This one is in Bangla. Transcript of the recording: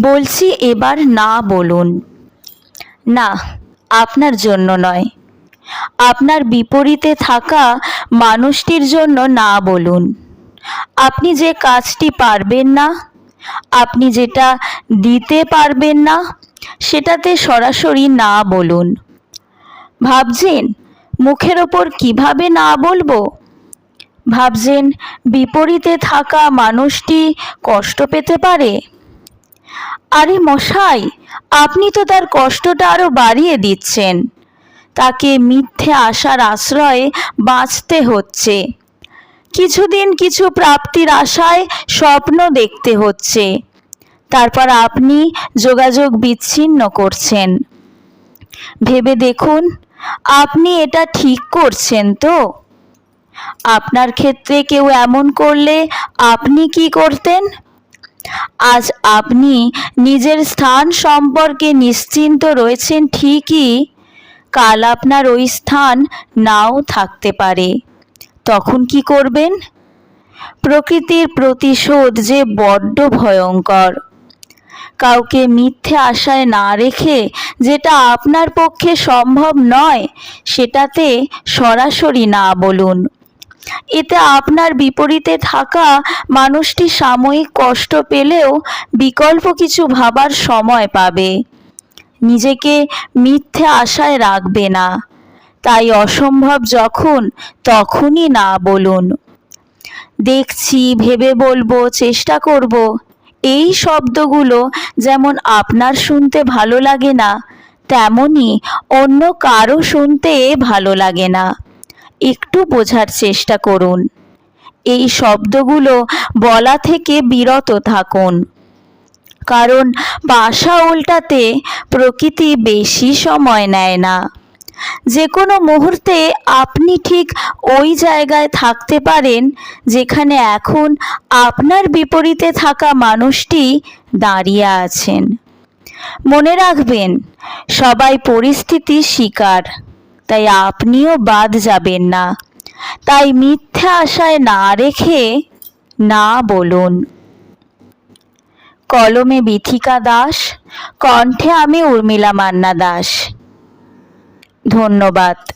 বলছি এবার না বলুন। না, আপনার জন্য নয়। আপনার বিপরীতে থাকা মানুষটির জন্য না বলুন। আপনি যে কাজটি পারবেন না, আপনি যেটা দিতে পারবেন না, সেটাতে সরাসরি না বলুন। ভাবছেন, মুখের ওপর কীভাবে না বলব? ভাবছেন, বিপরীতে থাকা মানুষটি কষ্ট পেতে পারে? আরে মশাই, আপনি তো তার কষ্টটা আরও বাড়িয়ে দিচ্ছেন। তাকে মিথ্যে আশার আশ্রয়ে বাঁচতে হচ্ছে। কিছুদিন কিছু প্রাপ্তির আশায় স্বপ্ন দেখতে হচ্ছে। তারপর আপনি যোগাযোগ বিচ্ছিন্ন করছেন। ভেবে দেখুন, আপনি এটা ঠিক করছেন তো? আপনার ক্ষেত্রে কেউ এমন করলে আপনি কি করতেন? আজ আপনি নিজের স্থান সম্পর্কে নিশ্চিন্ত রয়েছেন ঠিকই। কাল আপনার ওই স্থান নাও থাকতে পারে। তখন কি করবেন? প্রকৃতির প্রতিশোধ যে বড্ড ভয়ঙ্কর। কাউকে মিথ্যে আশায় না রেখে যেটা আপনার পক্ষে সম্ভব নয়, সেটাতে সরাসরি না বলুন। এতে আপনার বিপরীতে থাকা মানুষটি সাময়িক কষ্ট পেলেও বিকল্প কিছু ভাবার সময় পাবে। নিজেকে মিথ্যে আশায় রাখবে না। তাই অসম্ভব যখন, তখনই না বলুন। দেখছি, ভেবে বলব, চেষ্টা করব। এই শব্দগুলো যেমন আপনার শুনতে ভালো লাগে না তেমনই অন্য কারও শুনতে ভালো লাগে না। একটু বোঝার চেষ্টা করুন। এই শব্দগুলো বলা থেকে বিরত থাকুন। কারণ বাসা উল্টাতে প্রকৃতি বেশি সময় নেয় না। যে কোনো মুহূর্তে আপনি ঠিক ওই জায়গায় থাকতে পারেন যেখানে এখন আপনার বিপরীতে থাকা মানুষটি দাঁড়িয়ে আছেন। মনে রাখবেন, সবাই পরিস্থিতির শিকার। তাই আপনিও বাদ যাবেন না। তাই মিথ্যা আশায় না রেখে না বলুন। কলমে বিথিকা দাস, কণ্ঠে আমি উর্মিলা মান্না দাস। ধন্যবাদ।